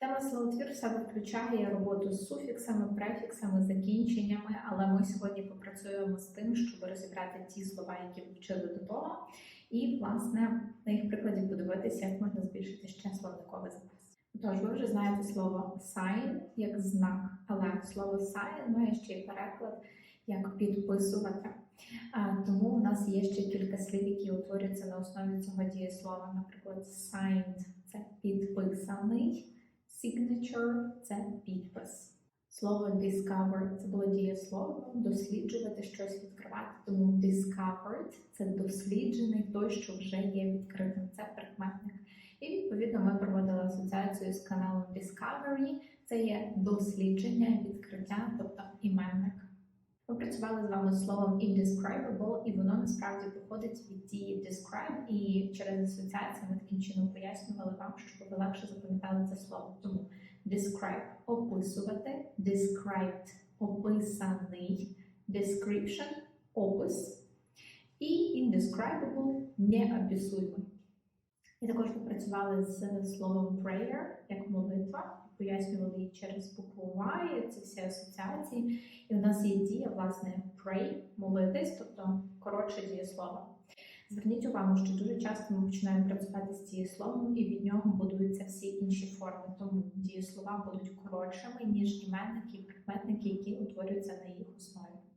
Тема словотвір в себе включає роботу з суфіксами, префіксами, закінченнями, але ми сьогодні попрацюємо з тим, щоб розібрати ті слова, які вчили до того, і власне на їх прикладі подивитися, як можна збільшити ще словниковий запас. Тож ви вже знаєте слово sign як знак, але слово sign має ще й переклад як підписувати. Тому у нас є ще кілька слів, які утворюються на основі цього дієслова. Наприклад, signed – це підписаний. Signature – це підпис. Слово discover – це було дієслово, досліджувати щось відкривати. Тому discovered – це досліджений, той, що вже є відкритим. Це прикметник. І відповідно ми проводили асоціацію з каналом Discovery. Це є дослідження, відкриття, тобто іменник. Ми працювали з вами словом indescribable, і воно насправді походить від дії describe, і через асоціацію ми таким чином пояснювали вам, щоб ви легше запам'ятали це слово. Тому describe – описувати, described – описаний, description – опис, і indescribable – неописуємий. І також попрацювали з словом prayer як молитва, пояснювали її через букву Y, це всі асоціації. І в нас є дія, власне, pray, молитись, тобто коротше дієслово. Зверніть увагу, що дуже часто ми починаємо працювати з дієсловом, і від нього будуються всі інші форми. Тому дієслова будуть коротшими, ніж іменники і прикметники, які утворюються на їх основі.